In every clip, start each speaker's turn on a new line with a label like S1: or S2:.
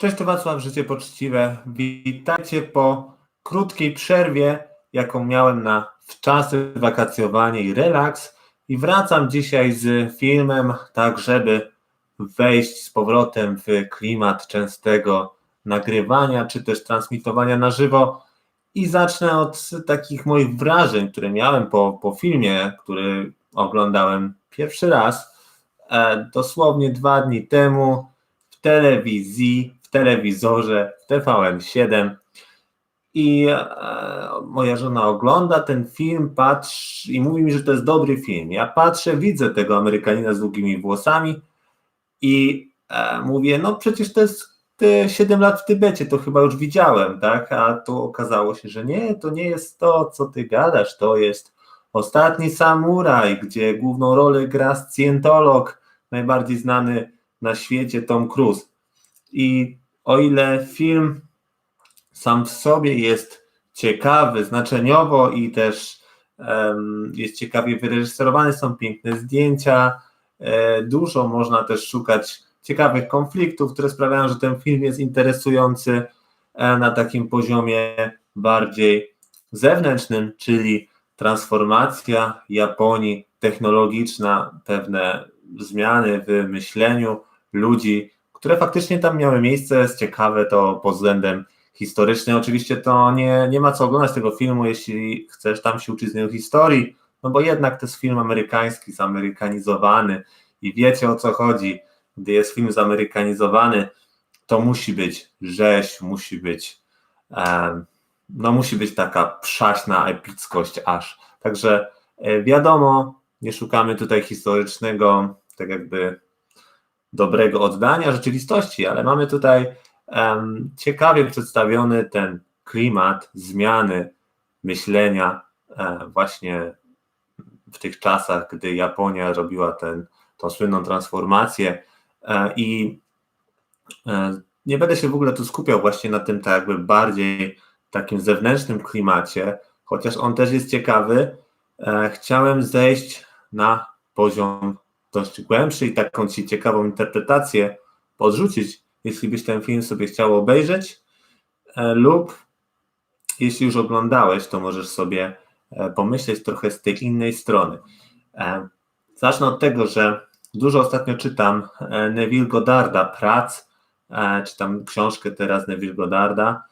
S1: Cześć, to Wacław, Życie Poczciwe. Witajcie po krótkiej przerwie, jaką miałem na wczasy, wakacjowanie i relaks. I wracam dzisiaj z filmem, tak żeby wejść z powrotem w klimat częstego nagrywania, czy też transmitowania na żywo. I zacznę od takich moich wrażeń, które miałem po, po filmie, który oglądałem pierwszy raz, e, dosłownie dwa dni temu w telewizji, telewizorze, w TVN7. I e, moja żona ogląda ten film, patrzy i mówi mi, że to jest dobry film. Ja patrzę, widzę tego Amerykanina z długimi włosami i e, mówię, no przecież to jest te 7 lat w Tybecie, to chyba już widziałem, tak? A tu okazało się, że nie, to nie jest to, co ty gadasz, to jest Ostatni Samuraj, gdzie główną rolę gra scjentolog, najbardziej znany na świecie Tom Cruise. I o ile film sam w sobie jest ciekawy, znaczeniowo i też um, jest ciekawie wyreżyserowany, są piękne zdjęcia, e, dużo można też szukać ciekawych konfliktów, które sprawiają, że ten film jest interesujący e, na takim poziomie bardziej zewnętrznym, czyli transformacja Japonii technologiczna, pewne zmiany w myśleniu ludzi, które faktycznie tam miały miejsce, jest ciekawe to pod względem historycznym. Oczywiście to nie, nie ma co oglądać tego filmu, jeśli chcesz tam się uczyć z niego historii, no bo jednak to jest film amerykański, zamerykanizowany i wiecie o co chodzi. Gdy jest film zamerykanizowany, to musi być rzeź, musi być no musi być taka przaśna epickość aż. Także e, wiadomo, nie szukamy tutaj historycznego, tak jakby dobrego oddania rzeczywistości, ale mamy tutaj um, ciekawie przedstawiony ten klimat zmiany myślenia e, właśnie w tych czasach, gdy Japonia robiła ten, tą słynną transformację. E, i e, nie będę się w ogóle tu skupiał właśnie na tym tak jakby bardziej takim zewnętrznym klimacie, chociaż on też jest ciekawy, chciałem zejść na poziom dość głębszy i taką ci ciekawą interpretację podrzucić, jeśli byś ten film sobie chciał obejrzeć, e, lub jeśli już oglądałeś, to możesz sobie e, pomyśleć trochę z tej innej strony. Zacznę od tego, że dużo ostatnio czytam Neville Godarda, prac, czytam książkę teraz Neville Godarda,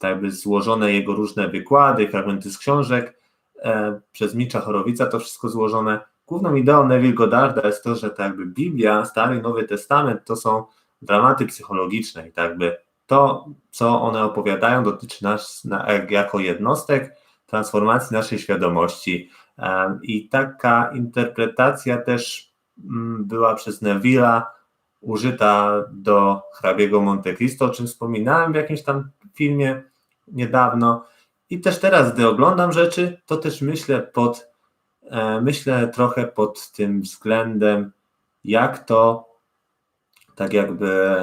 S1: tak jakby złożone jego różne wykłady, fragmenty z książek, e, przez Micza Chorowica to wszystko złożone. Główną ideą Neville Godarda jest to, że tak jakby Biblia, Stary i Nowy Testament to są dramaty psychologiczne i tak jakby to, co one opowiadają, dotyczy nas na, jako jednostek, transformacji naszej świadomości. I taka interpretacja też mm, była przez Neville'a użyta do hrabiego Monte Cristo, o czym wspominałem w jakimś tam filmie niedawno. I też teraz, gdy oglądam rzeczy, to też myślę pod, myślę trochę pod tym względem, jak to, tak jakby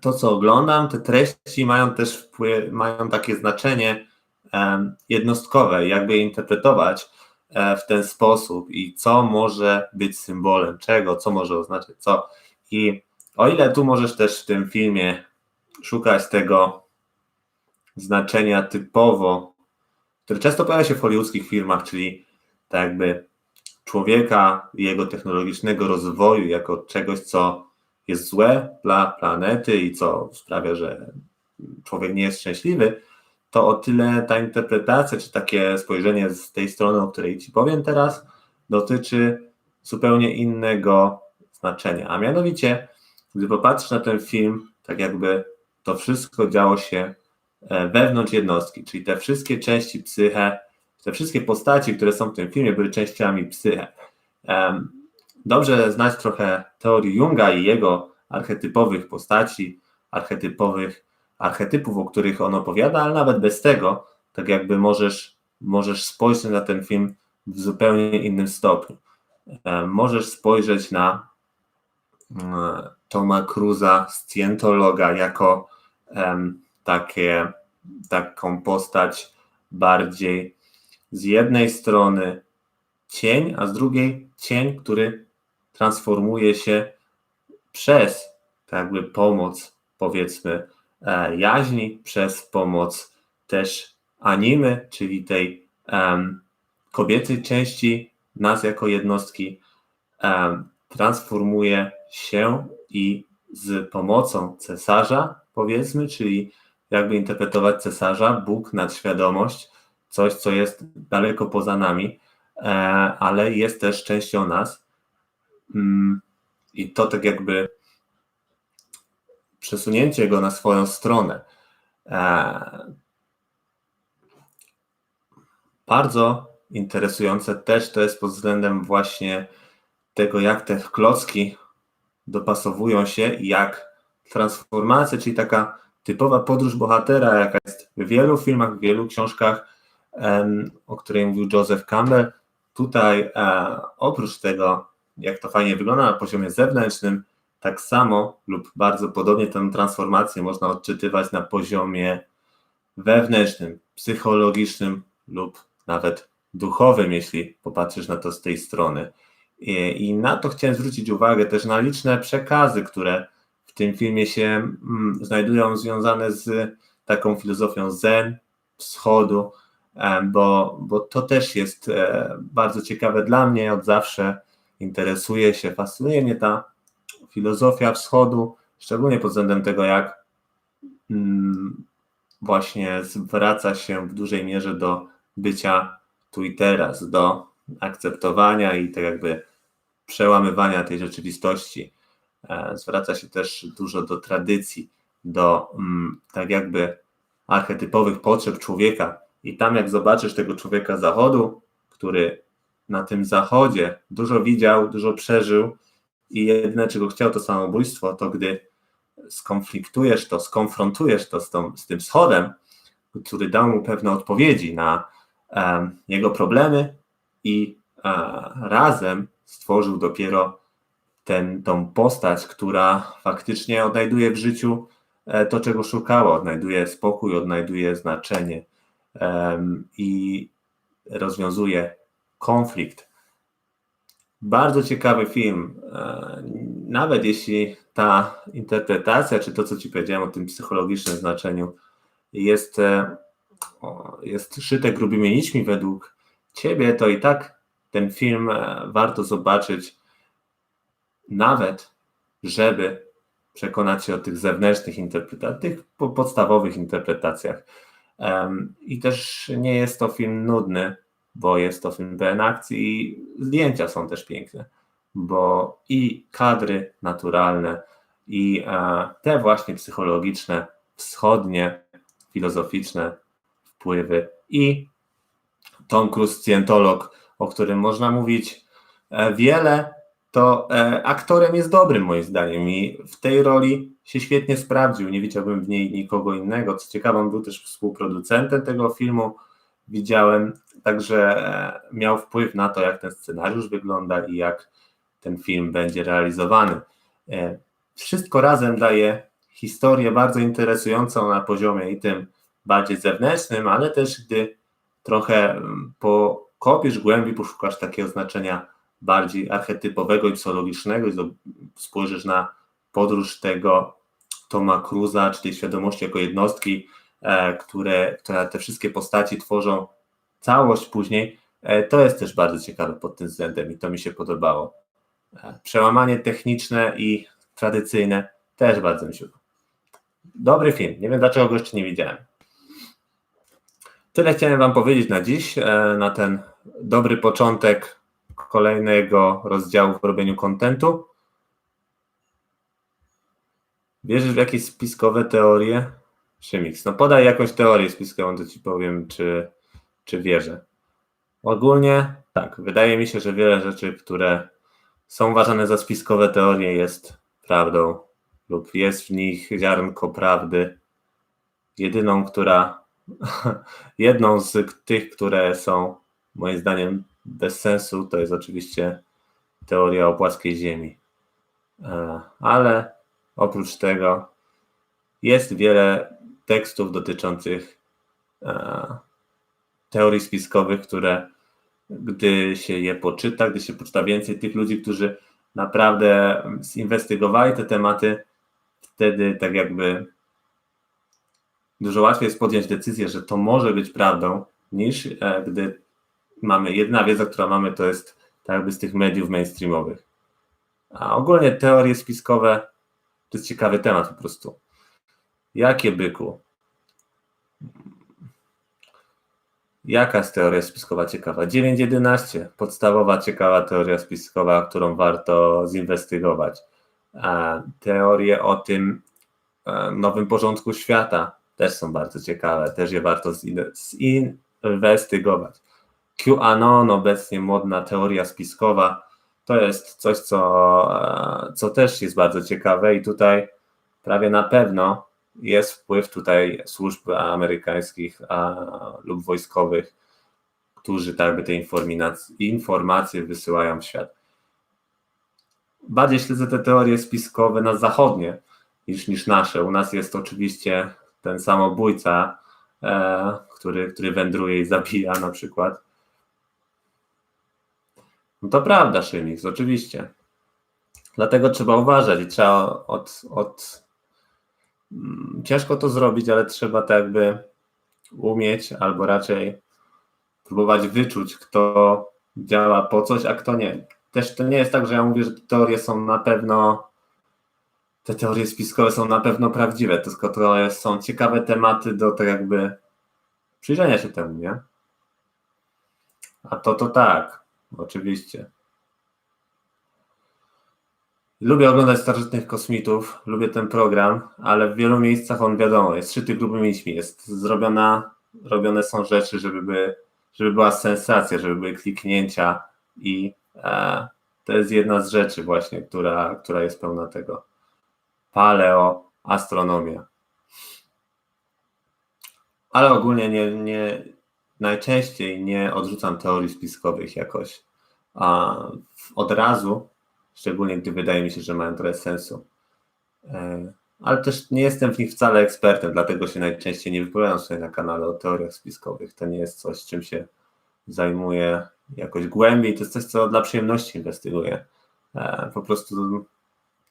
S1: to, co oglądam, te treści mają też wpływ, mają takie znaczenie e, jednostkowe, jakby je interpretować e, w ten sposób i co może być symbolem czego, co może oznaczać co. I o ile tu możesz też w tym filmie szukać tego znaczenia typowo, które często pojawia się w hollywoodzkich filmach, czyli tak jakby człowieka i jego technologicznego rozwoju jako czegoś, co jest złe dla planety i co sprawia, że człowiek nie jest szczęśliwy, to o tyle ta interpretacja, czy takie spojrzenie z tej strony, o której Ci powiem teraz, dotyczy zupełnie innego znaczenia. A mianowicie, gdy popatrzysz na ten film, tak jakby to wszystko działo się E, wewnątrz jednostki, czyli te wszystkie części psyche, te wszystkie postaci, które są w tym filmie, były częściami psyche. Dobrze znać trochę teorii Junga i jego archetypowych postaci, archetypowych archetypów, o których on opowiada, ale nawet bez tego, tak jakby możesz, możesz spojrzeć na ten film w zupełnie innym stopniu. Możesz spojrzeć na Toma Cruza, scjentologa, jako takie, taką postać bardziej z jednej strony cień, a z drugiej cień, który transformuje się przez tak jakby pomoc powiedzmy e, jaźni, przez pomoc też animy, czyli tej um, kobiecej części nas jako jednostki um, transformuje się i z pomocą cesarza, powiedzmy, czyli jakby interpretować cesarza, Bóg, nadświadomość, coś, co jest daleko poza nami, e, ale jest też częścią nas. Mm, I to tak jakby przesunięcie go na swoją stronę. E, bardzo interesujące też to jest pod względem właśnie tego, jak te klocki dopasowują się, jak transformacja, czyli taka typowa podróż bohatera, jaka jest w wielu filmach, w wielu książkach, o której mówił Joseph Campbell. Tutaj e, oprócz tego, jak to fajnie wygląda na poziomie zewnętrznym, tak samo lub bardzo podobnie tę transformację można odczytywać na poziomie wewnętrznym, psychologicznym lub nawet duchowym, jeśli popatrzysz na to z tej strony. I, I, na to chciałem zwrócić uwagę też na liczne przekazy, które w tym filmie się mm, znajdują związane z taką filozofią zen, wschodu, bo, bo to też jest e, bardzo ciekawe dla mnie, od zawsze interesuje się, fascynuje mnie ta filozofia wschodu, szczególnie pod względem tego, jak mm, właśnie zwraca się w dużej mierze do bycia tu i teraz, do akceptowania i tak jakby przełamywania tej rzeczywistości. E, zwraca się też dużo do tradycji, do mm, tak jakby archetypowych potrzeb człowieka. I tam, jak zobaczysz tego człowieka zachodu, który na tym zachodzie dużo widział, dużo przeżył i jedyne, czego chciał, to samobójstwo, to gdy skonfliktujesz to, skonfrontujesz to z, tą, z tym wschodem, który dał mu pewne odpowiedzi na um, jego problemy i um, razem stworzył dopiero ten, tą postać, która faktycznie odnajduje w życiu e, to, czego szukała, odnajduje spokój, odnajduje znaczenie i rozwiązuje konflikt. Bardzo ciekawy film. E, nawet jeśli ta interpretacja, czy to, co Ci powiedziałem o tym psychologicznym znaczeniu, jest, e, jest szyte grubymi nićmi według Ciebie, to i tak ten film e, warto zobaczyć, nawet żeby przekonać się o tych zewnętrznych interpretacjach, tych podstawowych interpretacjach. I też nie jest to film nudny, bo jest to film pełen akcji i zdjęcia są też piękne, bo i kadry naturalne, i e, te właśnie psychologiczne, wschodnie, filozoficzne wpływy i Tom Cruise, scjentolog, o którym można mówić e, wiele, to e, aktorem jest dobrym moim zdaniem i w tej roli się świetnie sprawdził. Nie widziałbym w niej nikogo innego. Co ciekawe, on był też współproducentem tego filmu. Widziałem, także e, miał wpływ na to, jak ten scenariusz wygląda i jak ten film będzie realizowany. Wszystko razem daje historię bardzo interesującą na poziomie i tym bardziej zewnętrznym, ale też gdy trochę mm, pokopiesz głębiej, poszukasz takiego znaczenia bardziej archetypowego i psychologicznego i spojrzysz na podróż tego Toma Cruza, czy tej świadomości jako jednostki, e, które, które te wszystkie postaci tworzą całość później, e, to jest też bardzo ciekawe pod tym względem i to mi się podobało. E, przełamanie techniczne i tradycyjne też bardzo mi się podoba. Dobry film, nie wiem dlaczego go jeszcze nie widziałem. Tyle chciałem Wam powiedzieć na dziś, na ten dobry początek kolejnego rozdziału w robieniu kontentu. Wierzysz w jakieś spiskowe teorie? Szymix, no podaj jakąś teorię spiskową, to Ci powiem, czy, czy wierzę. Ogólnie tak, wydaje mi się, że wiele rzeczy, które są uważane za spiskowe teorie jest prawdą lub jest w nich ziarnko prawdy. Jedyną, która Jedną z tych, które są moim zdaniem bez sensu, to jest oczywiście teoria o płaskiej Ziemi. E, ale oprócz tego jest wiele tekstów dotyczących e, teorii spiskowych, które gdy się je poczyta, gdy się poczyta więcej tych ludzi, którzy naprawdę zinwestygowali te tematy, wtedy tak jakby dużo łatwiej jest podjąć decyzję, że to może być prawdą, niż e, gdy mamy, jedna wiedza, która mamy, to jest tak jakby z tych mediów mainstreamowych. A ogólnie teorie spiskowe to jest ciekawy temat po prostu. Jakie byku? Jaka jest teoria spiskowa ciekawa? 9.11, podstawowa ciekawa teoria spiskowa, którą warto zinwestygować. A teorie o tym e, nowym porządku świata też są bardzo ciekawe, też je warto zinwestygować. QAnon, obecnie modna teoria spiskowa, to jest coś, co, e, co też jest bardzo ciekawe i tutaj prawie na pewno jest wpływ tutaj służb amerykańskich a, lub wojskowych, którzy tak by te informacje, informacje wysyłają w świat. Bardziej śledzę te teorie spiskowe na zachodnie niż, niż nasze. U nas jest oczywiście ten samobójca, e, który, który wędruje i zabija na przykład. No to prawda, Szymix, oczywiście. Dlatego trzeba uważać i trzeba od, od Mm, ciężko to zrobić, ale trzeba tak jakby umieć, albo raczej próbować wyczuć, kto działa po coś, a kto nie. Też to nie jest tak, że ja mówię, że te teorie są na pewno, te teorie spiskowe są na pewno prawdziwe, tylko to są ciekawe tematy do tak jakby przyjrzenia się temu, nie? A to to tak, oczywiście. Lubię oglądać starożytnych kosmitów, lubię ten program, ale w wielu miejscach on wiadomo, jest szyty grubymi nićmi, jest zrobiona, robione są rzeczy, żeby, by, żeby była sensacja, żeby były kliknięcia i e, to jest jedna z rzeczy właśnie, która, która jest pełna tego. Paleo, astronomia. Ale ogólnie nie, nie, najczęściej nie odrzucam teorii spiskowych jakoś a, od razu, szczególnie gdy wydaje mi się, że mają trochę sensu. E, ale też nie jestem w nich wcale ekspertem, dlatego się najczęściej nie wypowiadam sobie na kanale o teoriach spiskowych. To nie jest coś, czym się zajmuję jakoś głębiej, to jest coś, co dla przyjemności inwestyguję. E, po prostu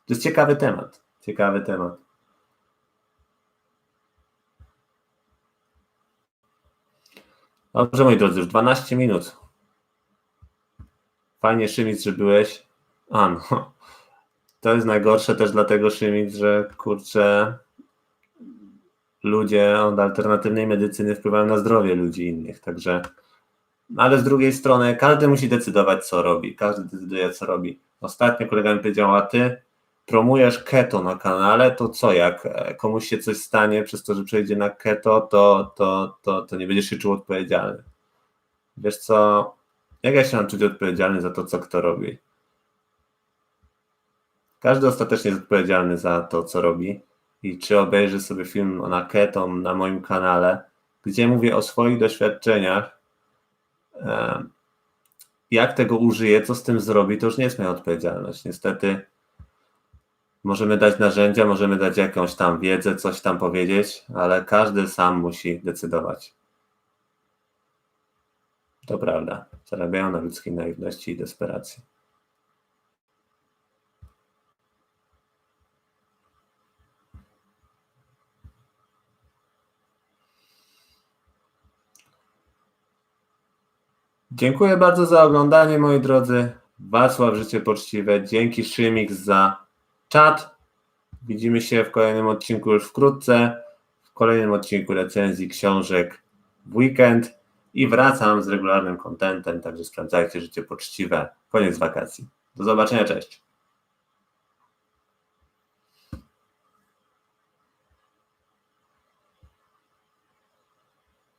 S1: to jest ciekawy temat. Ciekawy temat. Dobrze, moi drodzy, już 12 minut. Fajnie, Szymic, że byłeś. A no, to jest najgorsze też dlatego, Szymic, że kurczę, ludzie od alternatywnej medycyny wpływają na zdrowie ludzi innych, także ale z drugiej strony każdy musi decydować, co robi. Każdy decyduje, co robi. Ostatnio kolega mi powiedział, a ty promujesz keto na kanale, to co, jak e, komuś się coś stanie przez to, że przejdzie na keto, to, to, to, to nie będziesz się czuł odpowiedzialny. Wiesz co, jak ja się mam czuć odpowiedzialny za to, co kto robi? Każdy ostatecznie jest odpowiedzialny za to, co robi. I czy obejrzy sobie film na Keto na moim kanale, gdzie mówię o swoich doświadczeniach, jak tego użyje, co z tym zrobi, to już nie jest moja odpowiedzialność. Niestety możemy dać narzędzia, możemy dać jakąś tam wiedzę, coś tam powiedzieć, ale każdy sam musi decydować. To prawda. Zarabiają na ludzkiej naiwności i desperacji. Dziękuję bardzo za oglądanie, moi drodzy. Wacław Życie Poczciwe. Dzięki Szymix za czat. Widzimy się w kolejnym odcinku już wkrótce. W kolejnym odcinku recenzji książek w weekend i wracam z regularnym kontentem, także sprawdzajcie Życie Poczciwe. Koniec wakacji. Do zobaczenia, cześć.